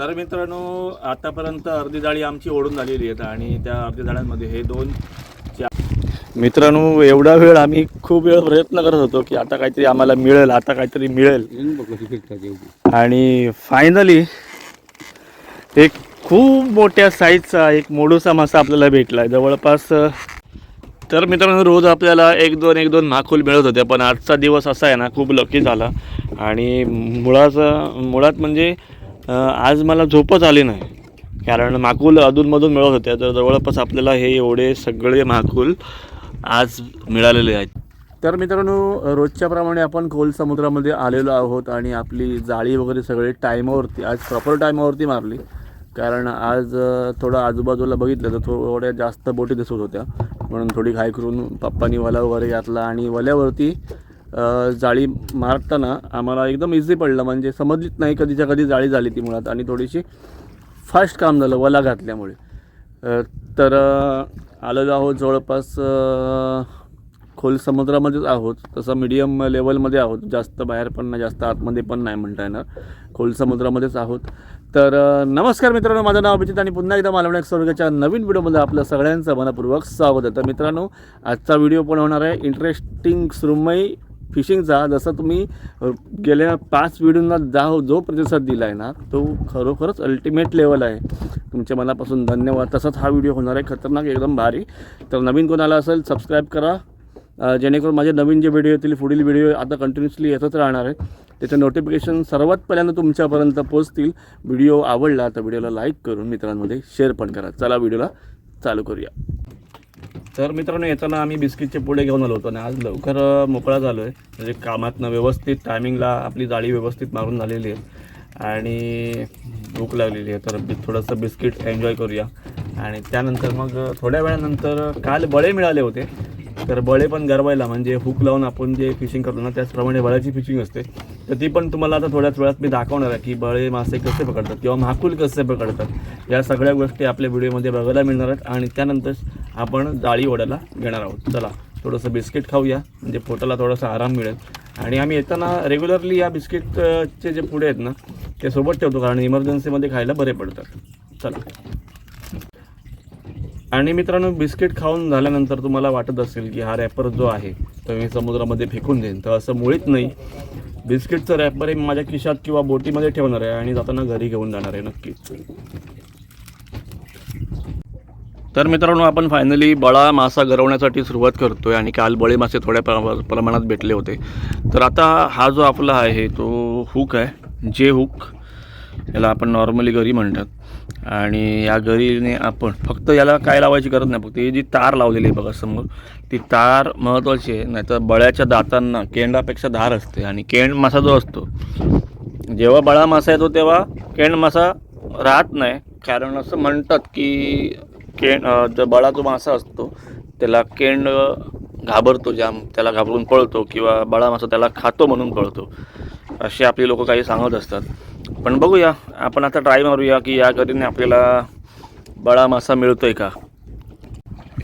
तर मित्रांनो आतापर्यंत अर्धी जाळी आमची ओढून झालेली आहेत आणि त्या अर्धी जाळ्यांमध्ये हे दोन चार मित्रांनो एवढा वेळ आम्ही खूप वेळ प्रयत्न करत होतो की आता काहीतरी आम्हाला मिळेल आता काहीतरी मिळेल. आणि फायनली एक खूप मोठ्या साईजचा एक मोडूसा मासा आपल्याला भेटला जवळपास अ, तर मित्रांनो रोज आपल्याला एक दोन एक दोन माखूल मिळत होते पण आजचा दिवस असा आहे ना खूप लकी झाला. आणि मुळाचं मुळात म्हणजे आज मला झोपच आली नाही. कारण माकूल अधूनमधून मिळत होत्या तर जवळपास आपल्याला हे एवढे सगळे माकूल आज मिळालेले आहेत. तर मित्रांनो रोजच्याप्रमाणे आपण खोल समुद्रामध्ये आलेलो आहोत आणि आपली जाळी वगैरे सगळे टायमावरती आज प्रॉपर टायमावरती मारली. कारण आज थोडं आजूबाजूला बघितलं तर थोड्या जास्त बोटी दिसत होत्या. म्हणून थोडी घाई करून पप्पानी वला वगैरे घातला आणि वल्यावरती जाळी मारताना आम्हाला एकदम इझी पडलं. म्हणजे समजलीच नाही कधीच्या कधी जाळी झाली ती मुळात. आणि थोडीशी फास्ट काम झालं वला घातल्यामुळे. तर आलेलो आहोत जवळपास खोल समुद्रामध्येच आहोत. तसं मीडियम लेवलमध्ये आहोत. जास्त बाहेर पण नाही जास्त आतमध्ये पण नाही म्हणता येणार. खोल समुद्रामध्येच आहोत. तर नमस्कार मित्रांनो. माझं नाव अभिजित आणि पुन्हा एकदा मालवण्याक स्वर्गाच्या नवीन व्हिडिओमध्ये आपलं सगळ्यांचं मनपूर्वक स्वागत आहे. तर मित्रांनो आजचा व्हिडिओ पण होणार आहे. इंटरेस्टिंग सुरमई फिशिंगचा जसा तुम्ही गेल्या पाच व्हिडिओंना जा जो प्रतिसाद दिला आहे ना तो खरोखरच अल्टिमेट लेवल आहे. तुमच्या मनापासून धन्यवाद. तसाच हा व्हिडिओ होणार आहे. खतरनाक एकदम भारी. तर नवीन कोणाला असेल सबस्क्राईब करा. जेणेकरून माझे नवीन जे व्हिडिओ येतील पुढील व्हिडिओ आता कंटिन्युअसली येतच राहणार आहे त्याचं नोटिफिकेशन सर्वात पहिल्यांदा तुमच्यापर्यंत पोहोचतील. व्हिडिओ आवडला तर व्हिडिओला लाईक करून मित्रांमध्ये शेअर पण करा. चला व्हिडिओला चालू करूया. तर मित्रांनो येताना आम्ही बिस्किटचे पुढे घेऊन आलो होतो आणि आज लवकर मोकळा झालो आहे म्हणजे कामातनं व्यवस्थित टायमिंगला आपली जाळी व्यवस्थित मारून झालेली आहे. आणि भूक लागलेली आहे. तर थोडंसं बिस्किट एन्जॉय करूया. आणि त्यानंतर मग थोड्या वेळानंतर काल बळे मिळाले होते. तर बळे पण गरवायला म्हणजे हुक लावून आपण जे फिशिंग करतो ना त्याचप्रमाणे बळ्याची फिशिंग असते. तर ती पण तुम्हाला आता थोड्याच वेळात मी दाखवणार आहे की बळे मासे कसे पकडतात किंवा महाकुल कसे पकडतात. या सगळ्या गोष्टी आपल्या व्हिडिओमध्ये बघायला मिळणार आहेत आणि त्यानंतर आपण जाळी ओढायला घेणार आहोत. चला थोडंसं बिस्किट खाऊया. म्हणजे पोटाला थोडासा आराम मिळेल. आणि आम्ही येताना रेग्युलरली या बिस्किटचे जे पुढे आहेत ना ते सोबत ठेवतो कारण इमर्जन्सीमध्ये खायला बरे पडतात. चला. आणि मित्रांनो बिस्किट खाऊन झाल्यानंतर तुम्हाला वाटत असेल की हा रॅपर जो आहे तो मी समुद्रामध्ये फेकून देईन. तर असं मुळीच नाही. बिस्किटचं रॅपर हे माझ्या खिशात किंवा बोटीमध्ये ठेवणार आहे आणि जाताना घरी घेऊन जाणार आहे नक्कीच तर मित्रांनो आपण फायनली बळा मासा गरवण्यासाठी सुरुवात करतोय आणि काल बळे मासे थोड्या प्रमाणात भेटले होते. तर आता हा जो आपला आहे तो हुक आहे जे हुक याला आपण नॉर्मली घरी म्हणतात. आणि या गरीने आपण फक्त याला काय लावायची गरज नाही फक्त ही जी तार लावलेली आहे बघा समोर ती तार महत्त्वाची आहे नाहीतर बळ्याच्या दातांना केंडापेक्षा धार असते आणि केंड मासा जो असतो जेव्हा बळा मासा येतो तेव्हा केंड मासा राहत नाही. कारण असं म्हणतात की केंड जो बळा जो मासा असतो त्याला केंड घाबरतो ज्या त्याला घाबरून पळतो किंवा बळा मासा त्याला खातो म्हणून पळतो. असे आपली लोक काही सांगत असतात. पण बघूया आपण आता ट्राय मारूया की या गरीने आपल्याला बळा मासा मिळतोय का?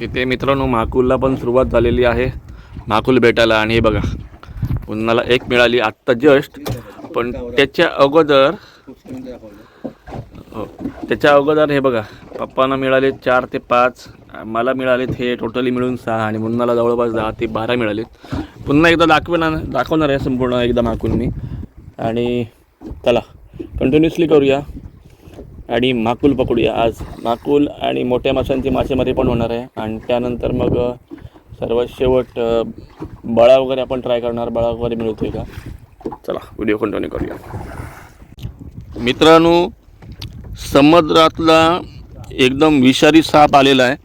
इथे मित्रांनो माकुलला पण सुरुवात झालेली आहे. माकुल भेटायला आणि हे बघा पुन्हाला एक मिळाली आत्ता जस्ट पण त्याच्या अगोदर हो त्याच्या अगोदर हे बघा पप्पांना मिळाले चार ते पाच मला मिळालेत हे टोटली मिळून सहा आणि मुन्नाला जवळपास दहा ते बारा मिळालेत. पुन्हा एकदा दाखवणार दाखवणार आहे संपूर्ण एकदा माकूल मी आणि चला. कंटिन्युअसली करूया. आणि माकुल पकडूया. आज माकुल आणि मोठ्या माशांची मासेमारी पण होणार आहे. आणि त्यानंतर मग सर्वात शेवट बळा वगैरे आपण ट्राय करणार. बळा वगैरे मिळतोय का? चला व्हिडिओ कंटिन्यू करूया. मित्रांनो समुद्रातला एकदम विषारी साप आलेला आहे.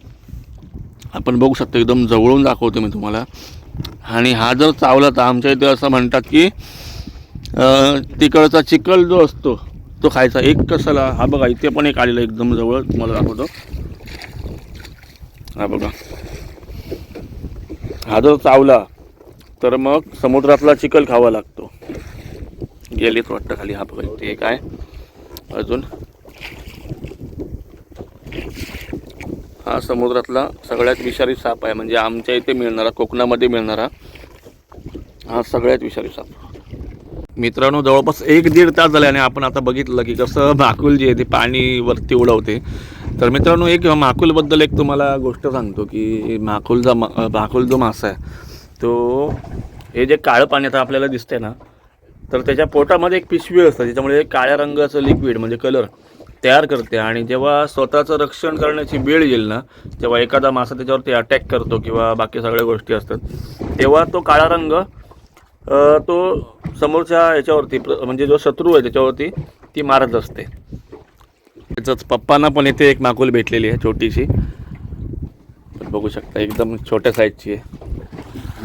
आपण बघू शकतो एकदम जवळून दाखवतो मी तुम्हाला. आणि हा जर चावला तर आमच्या इथे असं म्हणतात की तिकडचा चिखल जो असतो तो खायचा. एक कसाला हा बघा इथे पण एक आलेला एकदम जवळ. तुम्हाला दाखवतो. हा बघा. हा जर चावला तर मग समुद्रातला चिखल खावा लागतो. गेलीच वाटतं खाली. हा बघा इथे एक आहे. अजून. हा समुद्रातला सगळ्यात विषारी साप आहे. म्हणजे आमच्या इथे मिळणारा कोकणामध्ये मिळणारा हा सगळ्यात विषारी साप. मित्रांनो जवळपास एक दीड तास झाले आणि आपण आता बघितलं की कसं माकुल जे आहे ते पाणी वरती उडवते. तर मित्रांनो एक माकुलबद्दल एक तुम्हाला गोष्ट सांगतो की माकुलचा मा माकुल जो मासा आहे तो हे जे काळं पाणी आता आपल्याला दिसतंय ना तर त्याच्या पोटामध्ये एक पिशवी असते त्याच्यामुळे काळ्या रंगाचं लिक्विड म्हणजे कलर तयार करते आणि जेव्हा स्वतःचं रक्षण करण्याची वेळ येईल ना तेव्हा एखादा मासा त्याच्यावरती अटॅक करतो किंवा बाकी सगळ्या गोष्टी असतात तेव्हा तो काळा रंग तो समोरच्या याच्यावरती प्र- म्हणजे जो शत्रू आहे त्याच्यावरती ती मारत असते. त्याचंच पप्पांना पण इथे एक माकुल भेटलेली आहे छोटीशी. तर बघू शकता एकदम छोट्या साईजची आहे.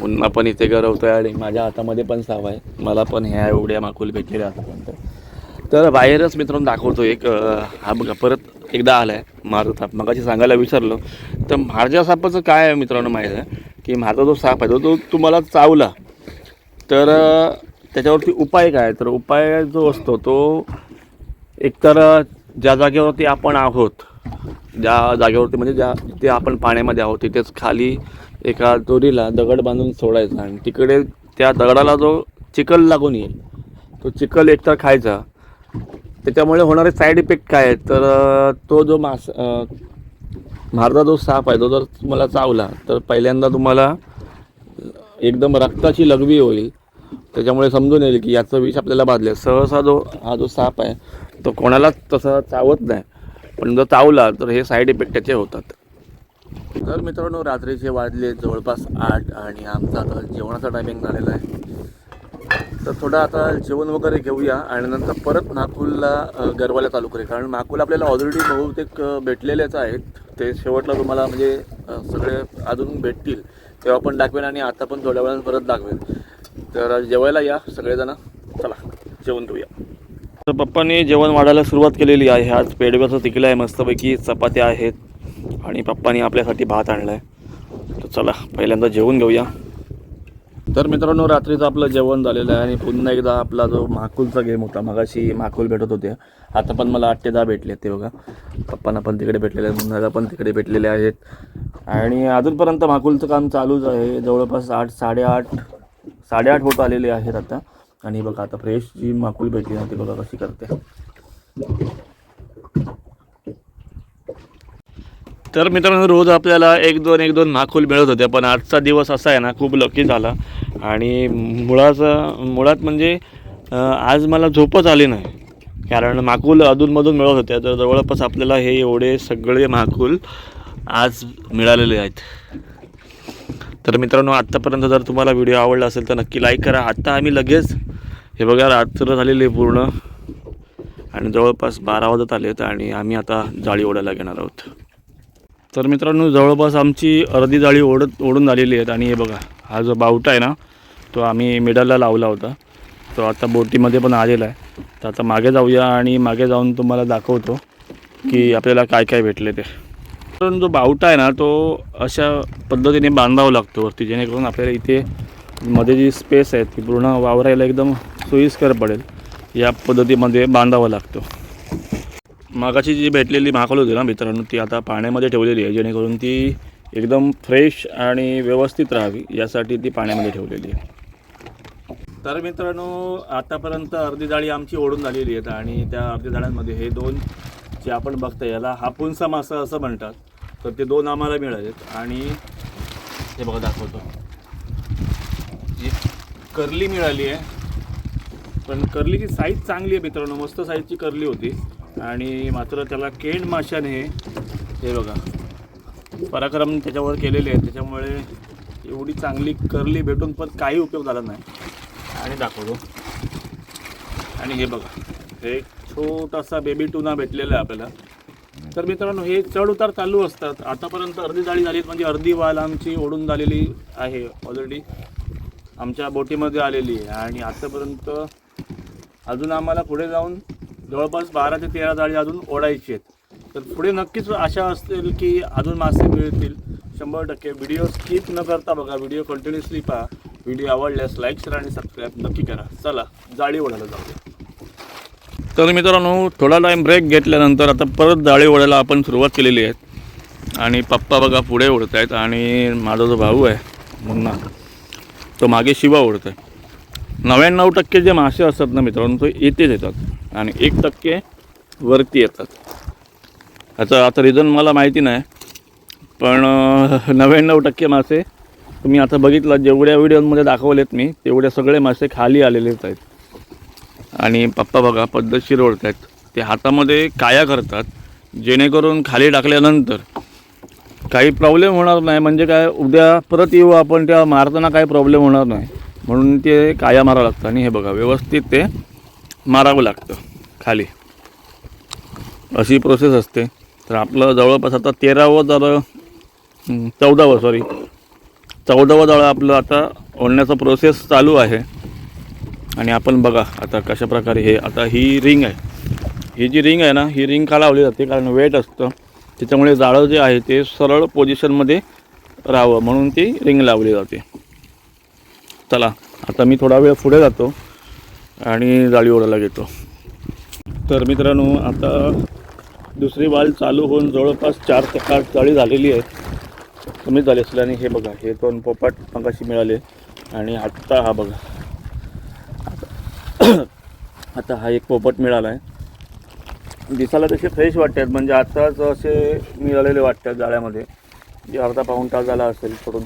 पुन्हा पण इथे गरवतोय आणि माझ्या हातामध्ये पण साव आहे. मला पण ह्या एवढ्या माकुल भेटलेल्या आतापर्यंत. तर बाहेरच मित्रांनो दाखवतो एक हा बघा परत एकदा आलाय. मारत साप मगाशी सांगायला विसरलो. तर माझ्या सापाचं काय आहे मित्रांनो माहीत आहे? की माझा जो साप आहे तो तो तुम्हाला चावला. तर त्याच्यावरती उपाय काय? तर उपाय जो असतो तो एकतर ज्या जागेवरती आपण आहोत ज्या जागेवरती म्हणजे ज्या जिथे आपण पाण्यामध्ये आहोत तिथेच खाली एका दोरीला दगड बांधून सोडायचा आणि तिकडे त्या दगडाला जो चिखल लागून येईल तो चिखल एकतर खायचा. त्याच्यामुळे होणारे साईड इफेक्ट काय आहेत? तर तो जो मास मारदा जो साप आहे तो जर तुम्हाला चावला तर पहिल्यांदा तुम्हाला एकदम रक्ताची लघवी होईल. त्याच्यामुळे समजून येईल की याचं विष आपल्याला बाधले. सहसा जो हा जो साप आहे तो कोणालाच तसा चावत नाही. पण जर चावला तर हे साईड इफेक्ट त्याचे होतात. तर मित्रांनो रात्रीचे वाजले जवळपास आठ आणि आमचा आता जेवणाचा टायमिंग झालेला आहे. तर थोडं आता जेवण वगैरे घेऊया आणि नंतर परत नागपूरला गरवाला गरवायला चालू करेल कारण नागपूर आपल्याला ऑलरेडी बहुतेक भेटलेलेच आहेत. ते शेवटला तुम्हाला म्हणजे सगळे अजून भेटतील. तेव्हा पण दाखवेन आणि आता पण थोड्या वेळानं परत दाखवेन. तर जेवायला या सगळेजण. चला जेवण घेऊया तर पप्पांनी जेवण वाढायला सुरुवात केलेली आहे. आज पेडव्याचं तिकलं आहे मस्तपैकी चपात्या आहेत आणि पप्पांनी आपल्यासाठी भात आणला आहे तर चला पहिल्यांदा जेवून घेऊया. तर मित्रांनो रात्रीचं आपलं जेवण झालेलं आहे आणि पुन्हा एकदा आपला जो माकुलचा गेम होता मगाशी माकुल भेटत होते. आता पण मला आठ ते दहा भेटले ते बघा. पप्पांना पण तिकडे भेटलेले आहेत मुन्नाला पण तिकडे भेटलेले आहेत. आणि अजूनपर्यंत माकुलचं काम चालूच आहे. जवळपास आठ साडेआठ साडेआठ होत आलेले आहेत आता. आणि बघा आता फ्रेश जी माकुल भेटली ना ती बघा कशी करते. तर मित्रांनो रोज आपल्याला एक दोन एक दोन माकूल मिळत होते पण आजचा दिवस असा आहे ना खूप लकी झाला. आणि मुळाचं मुळात म्हणजे आज मला झोपच आली नाही. कारण माकूल अधूनमधून मिळत होत्या तर जवळपास आपल्याला हे एवढे सगळे माकूल आज मिळालेले आहेत. तर मित्रांनो आत्तापर्यंत जर तुम्हाला व्हिडिओ आवडला असेल तर नक्की लाईक करा. आत्ता आम्ही लगेच हे बघा रात्र झालेली आहे पूर्ण. आणि जवळपास बारा वाजत आले आहेत आणि आम्ही आता जाळी ओढायला घेणार आहोत. तर मित्रांनो जवळपास आमची अर्धी जाळी ओढत ओढून झालेली आहेत. आणि हे बघा हा जो बावटा आहे ना तो आम्ही मिडलला लावला होता. तो आता बोटीमध्ये पण आलेला आहे. तर आता मागे जाऊया आणि मागे जाऊन तुम्हाला दाखवतो की आपल्याला काय काय भेटले ते. पण जो बावटा आहे ना तो अशा पद्धतीने बांधावा लागतो वरती जेणेकरून आपल्याला इथे मध्ये जी स्पेस आहे ती पूर्ण वावरायला एकदम सोयीस्कर पडेल. या पद्धतीमध्ये बांधावा लागतो. मागाची जी भेटलेली माकल होती ना मित्रांनो ती आता पाण्यामध्ये ठेवलेली आहे जेणेकरून ती एकदम फ्रेश आणि व्यवस्थित राहावी यासाठी ती पाण्यामध्ये ठेवलेली आहे. तर मित्रांनो आतापर्यंत अर्धी जाळी आमची ओढून झालेली आहेत आणि त्या अर्धी जाळ्यांमध्ये हे दोन जे आपण बघता याला हापूनसा मासा असं म्हणतात. तर ते दोन आम्हाला मिळालेत आणि हे बघा दाखवतो. जी करली मिळाली आहे. पण कर्लीची साईज चांगली आहे मित्रांनो मस्त साईजची करली होती. आणि मात्र त्याला केंड माशाने हे बघा. पराक्रम त्याच्यावर केलेले आहेत. त्याच्यामुळे एवढी चांगली करली भेटून पण काही उपयोग झाला नाही. आणि दाखवतो. आणि हे बघा एक छोटासा बेबी टुना भेटलेला आहे आपल्याला. तर मित्रांनो हे चढ उतार चालू असतात. आतापर्यंत अर्धी जाळी झाली म्हणजे अर्धी वाल आमची ओढून झालेली आहे ऑलरेडी आमच्या बोटीमध्ये आलेली आहे. आणि आतापर्यंत अजून आम्हाला पुढे जाऊन जवळपास बारा ते तेरा जाळी अजून ओढायची आहेत. तर पुढे नक्कीच आशा असतील की अजून मासे मिळतील. शंभर टक्के. व्हिडिओ स्किप न करता बघा. व्हिडिओ कंटिन्युअसली पहा. व्हिडिओ आवडल्यास लाईक करा आणि सबस्क्राईब नक्की करा. चला जाळी ओढायला जाऊया. तर मित्रांनो थोडा टाईम ब्रेक घेतल्यानंतर आता परत जाळी ओढायला आपण सुरुवात केलेली आहे. आणि पप्पा बघा पुढे ओढत आहेत आणि माझा जो भाऊ आहे मुन्ना तो मागे शिवा ओढत आहे नव्याण्णव टक्के जे मासे असतात ना मित्रांनो ते येतेच येतात. आणि एक टक्के वरती येतात. याचं आता रिझन मला माहिती नाही. पण नव्याण्णव टक्के मासे तुम्ही आता बघितलं जेवढ्या व्हिडिओमध्ये दाखवलेत मी तेवढे सगळे मासे खाली आलेलेच आहेत. आणि पप्पा बघा पद्धतशीर ओळख आहेत ते हातामध्ये काया करतात जेणेकरून खाली टाकल्यानंतर काही प्रॉब्लेम होणार नाही. म्हणजे काय उद्या परत येऊ आपण त्या मारताना काही प्रॉब्लेम होणार नाही. म्हणून ते काया मारावं लागतं. आणि हे बघा व्यवस्थित ते मारावं लागतं खाली. अशी प्रोसेस असते. तर आपलं जवळपास आता तेरावं झालं चौदावं सॉरी चौदावं जाळं आपलं आता ओढण्याचा प्रोसेस चालू आहे. आणि आपण बघा आता कशा प्रकारे हे आता ही रिंग आहे. ही जी रिंग आहे ना ही रिंग का लावली जाते? कारण वेट असतं. त्याच्यामुळे जाळं जे आहे ते सरळ पोझिशनमध्ये राहावं म्हणून ती रिंग लावली जाते. चला आता मी थोडा वेळ पुढे जातो आणि जाळी ओढायला घेतो. तर मित्रांनो आता दुसरी वाल चालू होऊन जवळपास चार चकार चाळी झालेली आहे. कमी झाली असल्याने हे बघा हे दोन पोपाट मगाशी मिळाले आणि आत्ता हा बघा. आता हा एक पोपट मिळाला आहे. दिसायला तसे फ्रेश वाटतात म्हणजे आत्ताच असे मिळालेले वाटतात जाळ्यामध्ये. जे अर्धा पाऊण तास झाला असेल सोडून.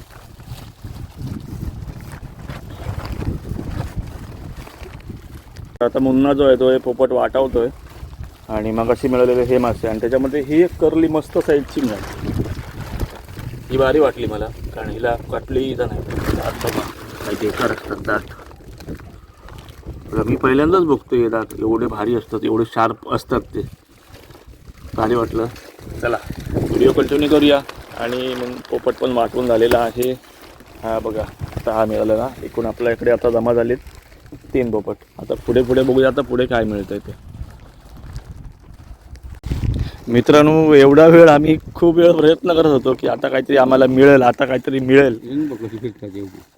आता मुन्ना जो आहे तो हे पोपट वाटावतोय. आणि मग अशी मिळालेले हे मासे. आणि त्याच्यामध्ये ही एक करली मस्त साईजची मिळाली. ही भारी वाटली मला कारण हिला काटली इथं नाही. दात बेकार असतात दात मी पहिल्यांदाच बघतोय हे दात. एवढे भारी असतात एवढे शार्प असतात ते. भारी वाटलं. चला व्हिडिओ कंटिन्यू करूया. आणि मग पोपट पण वाटून झालेला आहे. हा बघा आता हा मिळालेला एकूण आपल्या इकडे आता जमा झालेत तीन पोपट. आता पुढे पुढे बघूया आता पुढे काय मिळतंय ते. मित्रांनो एवढा वेळ आम्ही खूप वेळ प्रयत्न करत होतो की आता काहीतरी आम्हाला मिळेल आता काहीतरी मिळेल.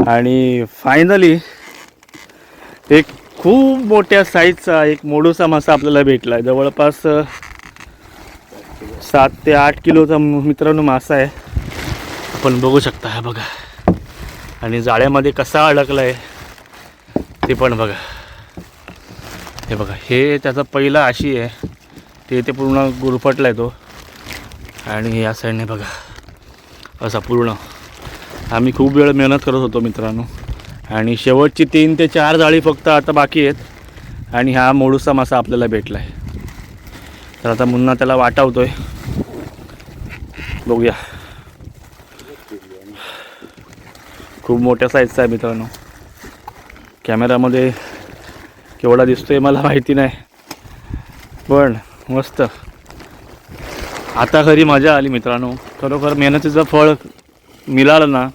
आणि फायनली एक खूप मोठ्या साईजचा एक मोडूसा मासा आपल्याला भेटला आहे जवळपास सात ते आठ किलोचा मित्रांनो मासा आहे. आपण बघू शकता हा बघा. आणि जाळ्यामध्ये कसा अडकला आहे ते पण बघा. हे बघा हे त्याचा पहिला आशी आहे. ते ते पूर्ण गुरफटला आहे तो. आणि या साईडने बघा असा पूर्ण. आम्ही खूप वेळ मेहनत करत होतो मित्रांनो. आणि शेवटची तीन ते चार जाळी फक्त आता बाकी आहेत. आणि हा मोडूसा मासा आपल्याला भेटला आहे तर आता मुन्ना त्याला वाटावतोय. बघूया. खूप मोठ्या साईजचा आहे मित्रांनो. कॅमेरामध्ये केवढा दिसतोय मला माहिती नाही. पण मस्त. आता खरी मजा आली मित्रांनो. खरोखर मेहनतीचं फळ मिळालं ना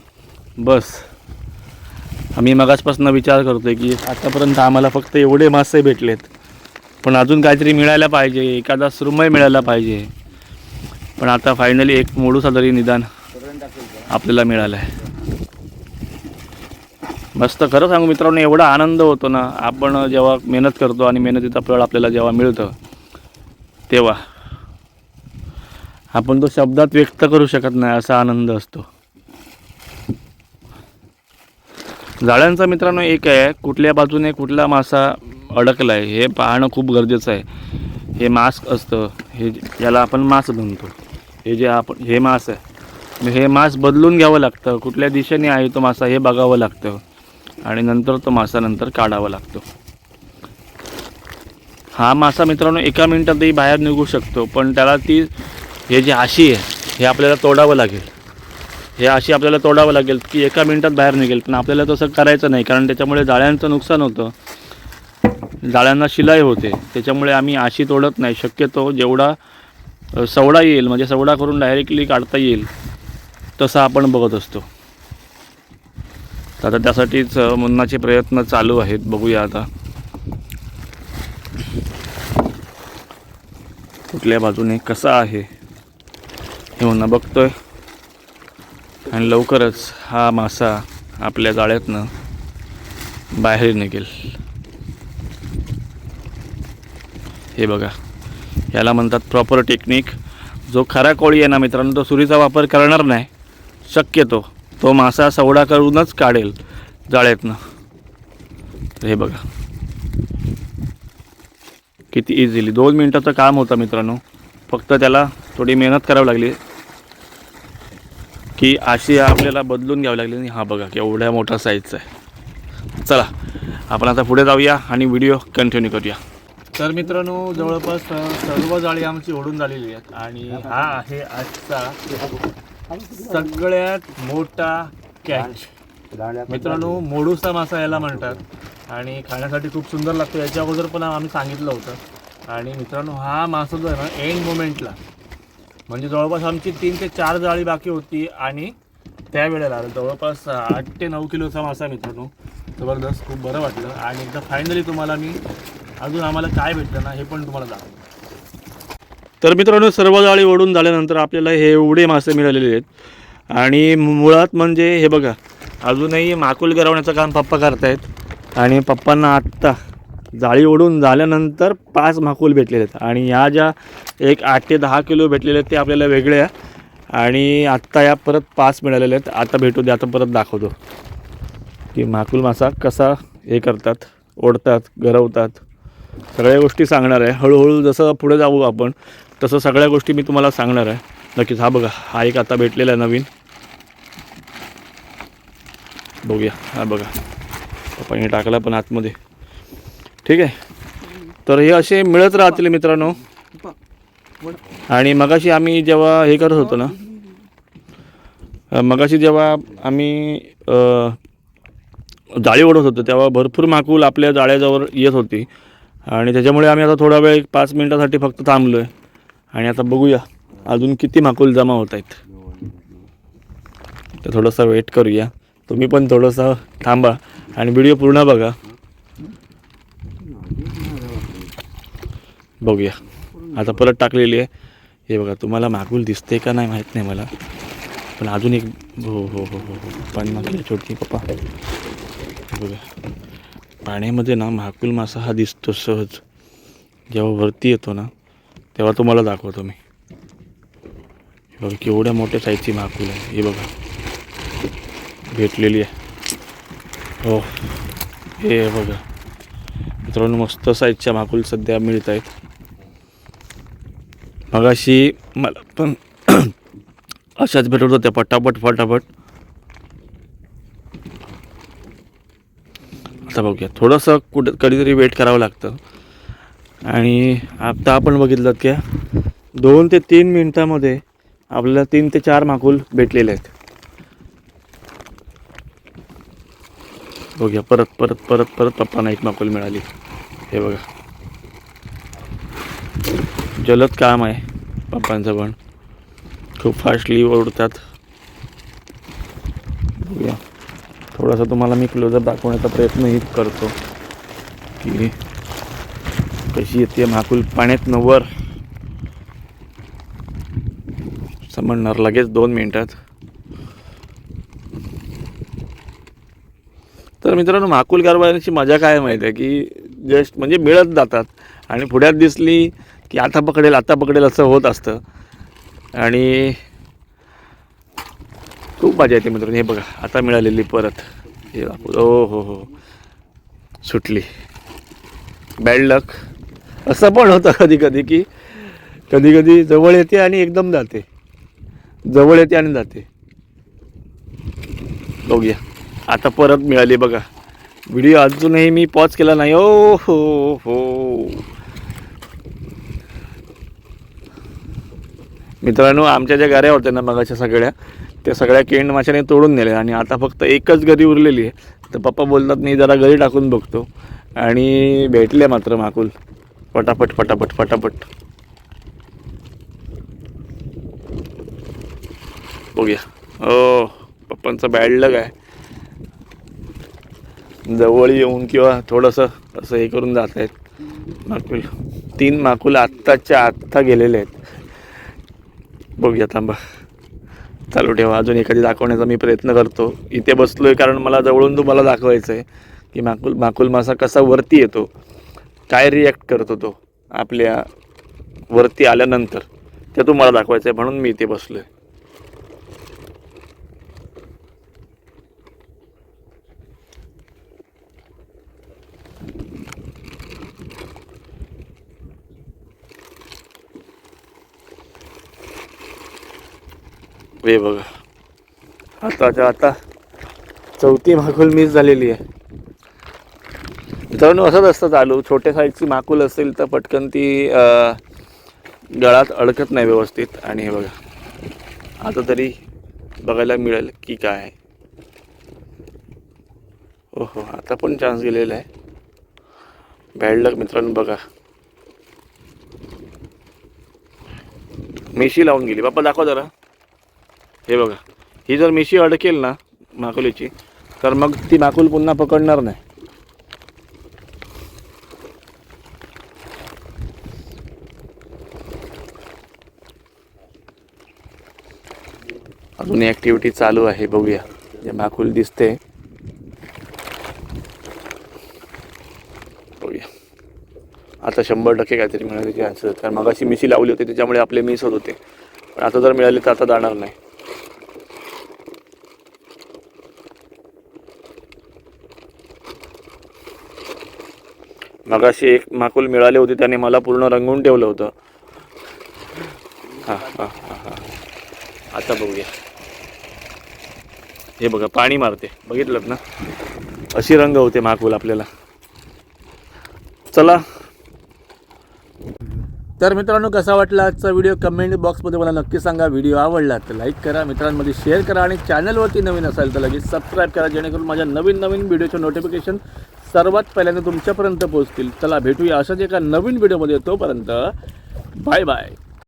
बस. आम्ही मगासपासून विचार करतोय की आतापर्यंत आम्हाला फक्त एवढे मासे भेटलेत. पण अजून काहीतरी मिळायला पाहिजे एखादा सुरमय मिळायला पाहिजे. पण आता फायनली एक मोडूसा तरी निदान आपल्याला मिळालं आहे मस्त. खरं सांगू मित्रांनो एवढा आनंद होतो ना आपण जेव्हा मेहनत करतो आणि मेहनतीचा फळ आपल्याला जेव्हा मिळतं तेव्हा. आपण तो शब्दात व्यक्त करू शकत नाही असा आनंद असतो. जाळ्यांचा मित्रांनो एक आहे कुठल्या बाजूने कुठला मासा अडकला आहे हे पाहणं खूप गरजेचं आहे. हे मास्क असतं हे याला आपण मास म्हणतो. हे जे आपण हे मास आहे. हे मास बदलून घ्यावं लागतं कुठल्या दिशेने आहे तो मासा हे बघावं लागतं. आणि नंतर तो मासा नंतर काढावा लागतो. हा मासा मित्रांनो एका मिनिटातही बाहेर निघू शकतो पण त्याला ती हे जी आशी आहे हे आपल्याला तोडावं लागेल. हे आशी आपल्याला तोडावं लागेल की एका मिनिटात बाहेर निघेल पण आपल्याला तसं करायचं नाही कारण त्याच्यामुळे जाळ्यांचं नुकसान होतं. जाळ्यांना शिलाई होते त्याच्यामुळे आम्ही आशी तोडत नाही. शक्यतो जेवढा सवडा येईल म्हणजे सवडा करून डायरेक्टली काढता येईल तसा आपण बघत असतो. तर आता त्यासाठीच मुन्नाचे प्रयत्न चालू आहेत बघूया आता. कुठल्या बाजूने कसा आहे हे होणं बघतोय. आणि लवकरच हा मासा आपल्या जाळ्यातनं बाहेर निघेल. हे बघा याला म्हणतात प्रॉपर टेक्निक जो खरा कोळी आहे ना मित्रांनो तो सुरीचा वापर करणार नाही. शक्यतो तो मासा सवडा करूनच काढेल जाळ्यातनं. हे बघा. किती इझिली दोन मिनटाचं काम होतं मित्रांनो. फक्त त्याला थोडी मेहनत करावी लागली. की अशी आपल्याला बदलून घ्यावी लागली. आणि हा बघा एवढ्या मोठा साईजचा आहे. चला आपण आता पुढे जाऊया आणि व्हिडिओ कंटिन्यू करूया. तर मित्रांनो जवळपास सर्व जाळी आमची ओढून झालेली आहेत. आणि हा आहे आजचा सगळ्यात मोठा कॅच मित्रांनो मोडूसा मासा याला म्हणतात. आणि खाण्यासाठी खूप सुंदर लागतो. याच्या अगोदर पण आम्ही सांगितलं होतं. आणि मित्रांनो हा मासा जो आहे ना एंड मोमेंटला म्हणजे जवळपास आमची तीन ते चार जाळी बाकी होती आणि त्यावेळेला जवळपास आठ ते नऊ किलोचा मासा मित्रांनो. जबरदस्त खूप बरं वाटलं. आणि एकदा फायनली तुम्हाला मी अजून आम्हाला काय भेटलं ना हे पण तुम्हाला दाखवतो. तर मित्रांनो सर्व जाळी ओढून झाल्यानंतर आपल्याला हे एवढे मासे मिळालेले आहेत. आणि मुळात म्हणजे हे बघा अजूनही माकुल गरवण्याचं काम पप्पा करतायत. आणि पप्पांना आत्ता जाळी ओढून झाल्यानंतर पाच माकूल भेटलेले आहेत. आणि या ज्या एक आठ ते दहा किलो भेटलेले आहेत ते आपल्याला वेगळे आहे. आणि आत्ता या परत पाच मिळालेले आहेत. आता भेटू दे आता परत दाखवतो. की माकूल मासा कसा हे करतात ओढतात गरवतात सगळ्या गोष्टी सांगणार आहे. हळूहळू जसं पुढे जाऊ आपण तसं सगळ्या गोष्टी मी तुम्हाला सांगणार आहे. नक्कीच हा बघा हा एक आता भेटलेला आहे नवीन. बघूया हा बघा. पाणी टाकला पण आतमध्ये. ठीक आहे? तर हे असे मिळत राहतील मित्रांनो. आणि मगाशी आम्ही जेव्हा हे करत होतो ना मगाशी जेव्हा आम्ही जाळी ओढत होतो तेव्हा भरपूर माकूल आपल्या जाळ्याजवळ येत होती. आणि त्याच्यामुळे आम्ही आता थोडा वेळ पाच मिनटासाठी फक्त थांबलो आहे आणि आता बघूया अजून किती माकूल जमा होत आहेत. तर थोडंसं वेट करूया. तुम्ही पण थोडंसं थांबा. आणि व्हिडिओ पूर्ण बघा. बघूया. आता परत टाकलेली आहे. हे बघा तुम्हाला मागूल दिसते का नाही माहीत नाही मला. पण अजून एक हो हो हो हो हो. पाणी मागली छोटी पप्पा. बघा पाण्यामध्ये ना महाकुल मासा हा दिसतो सहज. जेव्हा वरती येतो ना तेव्हा तुम्हाला दाखवतो मी. हे बघा केवढ्या मोठ्या साईजची महाकुल आहे. हे बघा. भेटलेली आहे. हो. हे बघा. मित्रांनो मस्त साईजच्या माकुल सध्या मिळत आहेत. मगाशी मला पण अशाच भेटत होत्या पटापट फटाफट आता बघूया. थोडंसं कुठं कधीतरी वेट करावं लागतं. आणि आता आपण बघितलं की दोन ते तीन मिनटामध्ये आपल्याला तीन ते चार माकुल भेटलेले आहेत. बघूया. परत परत परत परत पप्पांना एक माकुल मिळाली. हे बघा. जलद काम आहे पप्पांचं पण. खूप फास्टली ओढतात. बघूया. थोडासा तुम्हाला मी क्लोजअप दाखवण्याचा प्रयत्नही करतो. की कशी येते माकुल पाण्यात वर समजणार. लगेच दोन मिनिटात. तर मित्रांनो माकुल कारवायांची मजा काय माहीत आहे की जस्ट म्हणजे मिळत जातात. आणि पुढ्यात दिसली की आता पकडेल आता पकडेल असं होत असतं. आणि खूप मजा येते मित्रांनो. हे बघा आता मिळालेली परत. हे बापू ओ हो, हो हो. सुटली. बॅड लक असं पण होतं कधी कधी की कधी कधी जवळ येते आणि एकदम जाते. जवळ येते आणि जाते. बघूया. आता परत मिळाली बघा. व्हिडिओ अजूनही मी पॉज केला नाही. ओ हो हो. मित्रांनो आमच्या ज्या गाऱ्या होत्या ना मगाच्या सगळ्या त्या सगळ्या केंड माशाने तोडून नेल्या आणि आता फक्त एकच गरी उरलेली आहे. तर पप्पा बोलतात मी जरा गरी टाकून बघतो. आणि भेटले मात्र माकुल. पटापट फटाफट फटाफट बघूया. हो पप्पांचं बॅड लग आहे. जवळ येऊन किंवा थोडंसं असं हे करून जात आहेत. माकुल तीन माकुल आत्ताच्या आत्ता गेलेले आहेत. बघूया थांबा. चालू ठेवा अजून एखादी दाखवण्याचा मी प्रयत्न करतो. इथे बसलो आहे कारण मला जवळून तुम्हाला दाखवायचं आहे की माकुल माकुल मासा कसा वरती येतो. काय रिॲक्ट करतो तो आपल्या वरती आल्यानंतर. ते तुम्हाला दाखवायचं आहे म्हणून मी इथे बसलो आहे हे बघा. आताच्या आता चौथी माकुल मिस झालेली आहे. मित्रांनो असंच असतं चालू. छोट्या साईजची माकुल असेल तर पटकन ती गळात अडकत नाही व्यवस्थित. आणि हे बघा. आता तरी बघायला मिळेल की काय आहे. हो हो आता पण चान्स गेलेला आहे. बॅड लक मित्रांनो बघा. मिशी लावून गेली. बाप्पा दाखवा जरा. हे बघा ही जर मिशी अडकेल ना माकुलीची तर मग ती माकुल पुन्हा पकडणार नाही. अजून ॲक्टिव्हिटी चालू आहे बघूया. जे माकुल दिसते बघूया. आता शंभर टक्के काहीतरी मिळाले त्याचे आन्सर कारण मगाशी मिशी लावली होती त्याच्यामुळे आपले मिस होत होते. पण आता जर मिळाले तर आता जाणार नाही. मगाशी एक माकूल मिळाले होते त्याने मला पूर्ण रंगवून ठेवलं होतं. हां हां हां हां. आता बघूया. हे बघा पाणी मारते. बघितलं ना? अशी रंग होते माकूल आपल्याला. चला. तर मित्रांनो कसा वाटला आजचा व्हिडिओ कमेंट बॉक्समध्ये मला नक्की सांगा. व्हिडिओ आवडला तर लाईक करा. मित्रांमध्ये शेअर करा. आणि चॅनलवरती नवीन असाल तर लगेच सबस्क्राईब करा जेणेकरून माझ्या नवीन नवीन व्हिडिओचे नोटिफिकेशन सर्वात पहिल्यांदा तुमच्यापर्यंत पोहोचतील. चला भेटूया अशाच एका नवीन व्हिडिओमध्ये तोपर्यंत बाय बाय.